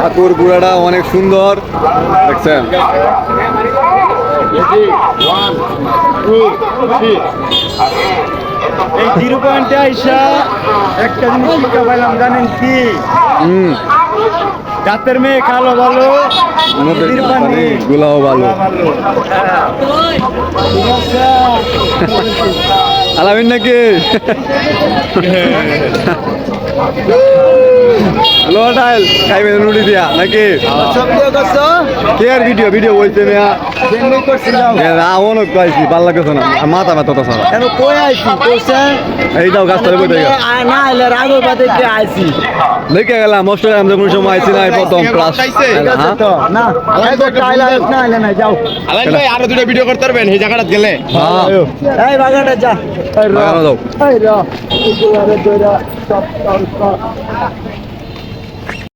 ঠাকুর বুড়াটা অনেক সুন্দর। দেখছেন? এই জিরো পয়েন্টে আইসা একটা জিনিস শিক্ষা পাইলাম জানেন কি? মেয়ে কালো ভালো গুলাও ভালো। ভালো। ঠিক আছে। আলামিন নাকি? লোটাইল খাইবে নুড়ি দিয়া নাকি? শব্দ করছ? কে আর ভিডিও ভিডিও বলছে না যেমনি করছিলাম। অনেক পাইছি ভালো লাগতেছে না। মাথা ব্যথা তো সারা কেন কই আইছি? কইছে? এইটাও গাছ তলে বইতে না এলে রাগো বাদে কে আইছি? দেখে গেলাম অস্ট্রেলিয়া আমরা কোনো সময় আইছি না প্রথম আছে হ্যাঁ? তো। না না এলে না যাও। আলাইন ভাই আরও দুটো ভিডিও করতে পারবেন এই জায়গাটা গেলে। হ্যাঁ। এই বাগাটা যা। এই র। এই র। এই দুয়ারে দুয়ারে সব সব সব